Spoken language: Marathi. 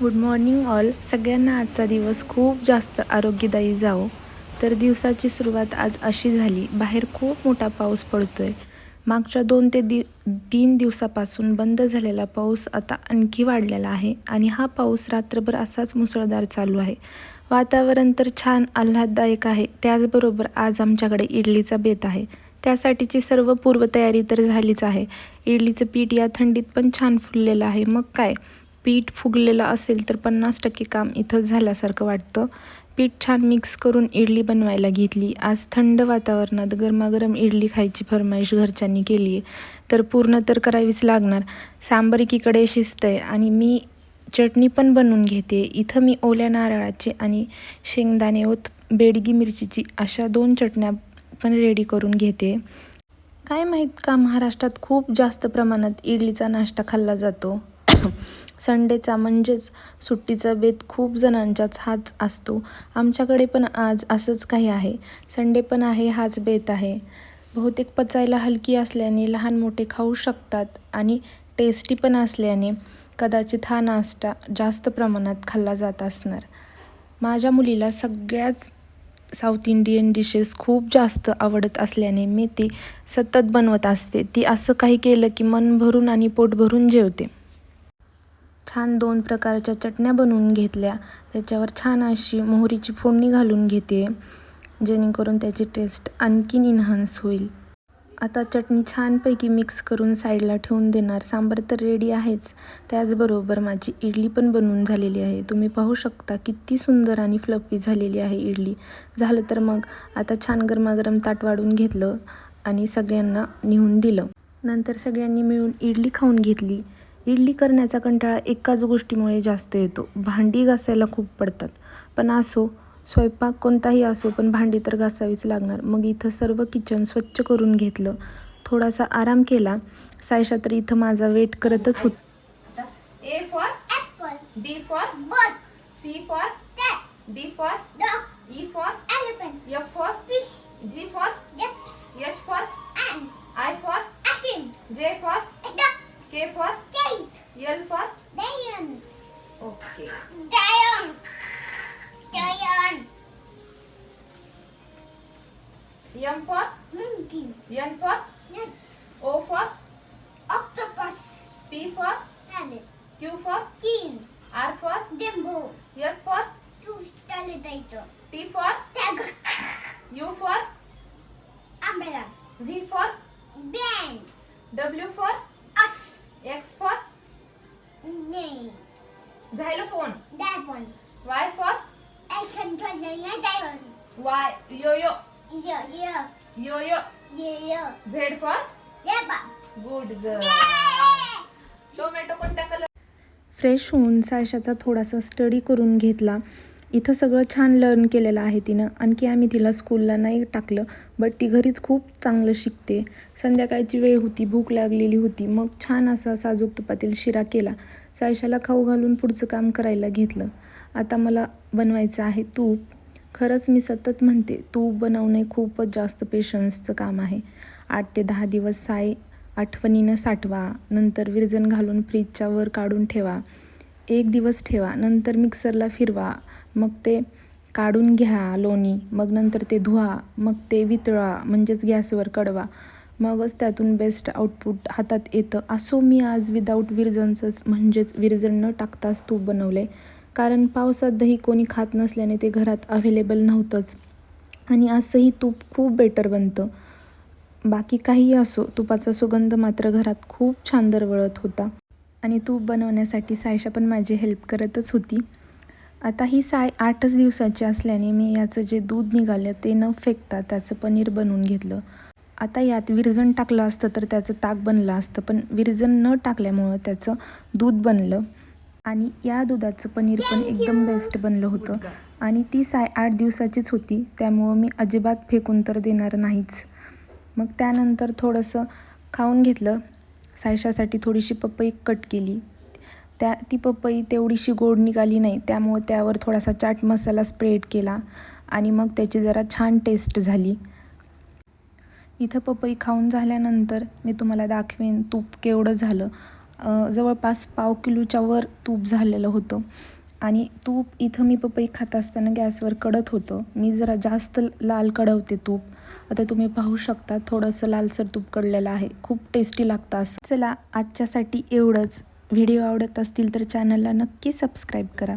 गुड मॉर्निंग ऑल सगळ्यांना आजचा दिवस खूप जास्त आरोग्यदायी जावो. तर दिवसाची सुरुवात आज अशी झाली बाहेर खूप मोठा पाऊस पडतोय. मागच्या दोन ते दि तीन दिवसापासून बंद झालेला पाऊस आता आणखी वाढलेला आहे आणि हा पाऊस रात्रभर असाच मुसळधार चालू आहे. वातावरण तर छान आल्हाददायक आहे त्याचबरोबर आज आमच्याकडे इडलीचा बेत आहे. त्यासाठीची सर्व पूर्वतयारी तर झालीच आहे. इडलीचं पीठ या थंडीत पण छान फुललेलं आहे मग काय? पीठ फुगलेलं असेल तर पन्नास टक्के काम इथं झाल्यासारखं वाटतं. पीठ छान मिक्स करून इडली बनवायला घेतली. आज थंड वातावरणात गरमागरम इडली खायची फरमाईश घरच्यांनी केली आहे तर पूर्ण तर करावीच लागणार. सांबर एकीकडे शिस्त आहे आणि मी चटणी पण बनवून घेते. इथं मी ओल्या नारळाची आणि शेंगदाणे व बेडगी मिरचीची अशा दोन चटण्या पण रेडी करून घेते. काय माहीत का महाराष्ट्रात खूप जास्त प्रमाणात इडलीचा नाश्ता खाल्ला जातो? संडेचा म्हणजेच सुट्टीचा बेत खूप जणांच्याच हाच असतो. आमच्याकडे पण आज असंच काही आहे. संडे पण आहे हाच बेत आहे. बहुतेक पचायला हलकी असल्याने लहान मोठे खाऊ शकतात आणि टेस्टी पण असल्याने कदाचित हा नाश्ता जास्त प्रमाणात खाल्ला जात असणार. माझ्या मुलीला सगळ्याच साऊथ इंडियन डिशेस खूप जास्त आवडत असल्याने मी ती सतत बनवत असते. ती असं काही केलं की मन भरून आणि पोट भरून जेवते. छान दोन प्रकारच्या चटण्या बनवून घेतल्या. त्याच्यावर छान अशी मोहरीची फोडणी घालून घेते जेणेकरून त्याची टेस्ट आणखीन इन्हान्स होईल. आता चटणी छानपैकी मिक्स करून साईडला ठेवून देणार. सांबार तर रेडी आहेच. त्याचबरोबर माझी इडली पण बनवून झालेली आहे. तुम्ही पाहू शकता किती सुंदर आणि फ्लफी झालेली आहे इडली. झालं तर मग आता छान गरमागरम ताट वाढून घेतलं आणि सगळ्यांना नेऊन दिलं. नंतर सगळ्यांनी मिळून इडली खाऊन घेतली. इडली करण्याचा कंटाळा एकाच गोष्टीमुळे जास्त येतो. भांडी घासायला खूप पडतात. पण असो स्वयंपाक कोणताही असो पण भांडी तर घासावीच लागणार. मग इथं सर्व किचन स्वच्छ करून घेतलं. थोडासा आराम केला. सायशा तर इथं माझा वेट करतच होत bird, C for cat, D for dog, E for elephant, F for okay lion, lion, M for monkey, N for yes, O for octopus, P for parrot, Q for king, R for dimbo, S for two alligator, T for tiger, U for umbrella, V for band, W for xylophone that one, Y for action container, diamond, Y yo-yo yeah, yeah, yo-yo yeah, yeah, Z for yeah, good girl tomato कोणत्या कलर फ्रेश होऊन सायशाचा थोडासा स्टडी करून घेतला इथं सगळं छान लर्न केलेलं आहे तिनं. आणखी आम्ही तिला स्कूलला नाही टाकलं बट ती घरीच खूप चांगलं शिकते. संध्याकाळची वेळ होती भूक लागलेली होती. मग छान असा साजूक तुपातील शिरा केला. सायशाला खाऊ घालून पुढचं काम करायला घेतलं. आता मला बनवायचं आहे तूप. खरंच मी सतत म्हणते तूप बनवणे खूपच जास्त पेशन्सचं काम आहे. आठ ते दहा दिवस साय आठवणीनं साठवा. नंतर विरजन घालून फ्रीजच्या वर काढून ठेवा. एक दिवस ठेवा नंतर मिक्सरला फिरवा मग ते काढून घ्या लोणी मग नंतर ते धुवा मग ते वितळा म्हणजेच गॅसवर कडवा. मगच त्यातून बेस्ट आउटपुट हातात येतं. असो मी आज विदाऊट विरजनचंच म्हणजेच विरजण न टाकताच तूप बनवले. कारण पावसात दही कोणी खात नसल्याने ते घरात अवेलेबल नव्हतंच. आणि असंही तूप खूप बेटर बनतं. बाकी काहीही असो तुपाचा सुगंध मात्र घरात खूप छान दरवळत होता. आणि तूप बनवण्यासाठी सायशा पण माझी हेल्प करतच होती. आता ही साय आठच दिवसाची असल्याने मी याचं जे दूध निघालं ते न फेकता त्याचं पनीर बनवून घेतलं. आता यात विरजण टाकलं असतं तर त्याचं ताक बनलं असतं पण विरजण न टाकल्यामुळं त्याचं दूध बनलं. आणि या दुधाचं पनीर पण एकदम बेस्ट बनलं होतं. आणि ती साय आठ दिवसाचीच होती त्यामुळं मी अजिबात फेकून तर देणार नाहीच. मग त्यानंतर थोडंसं खाऊन घेतलं. सायशासाठी थोडीशी पपई कट केली. त्या ती पपई तेवढीशी गोड निघाली नाही. त्यामुळं त्यावर थोडासा चाट मसाला स्प्रेड केला आणि मग त्याची जरा छान टेस्ट झाली. इथं पपई खाऊन झाल्यानंतर मी तुम्हाला दाखवेन तूप केवढं झालं. जवळपास पाव किलोच्या वर तूप झालेलं होतं. आणि तूप इथं मी पपई खात असताना गॅसवर कडत होतं. मी जरा जास्त लाल कडवते तूप. आता तुम्ही पाहू शकता थोडंसं लालसर तूप कडलेलं आहे. खूप टेस्टी लागतं असं. चला आजच्यासाठी एवढंच. व्हिडिओ आवडत असतील तर चॅनलला नक्की सबस्क्राईब करा.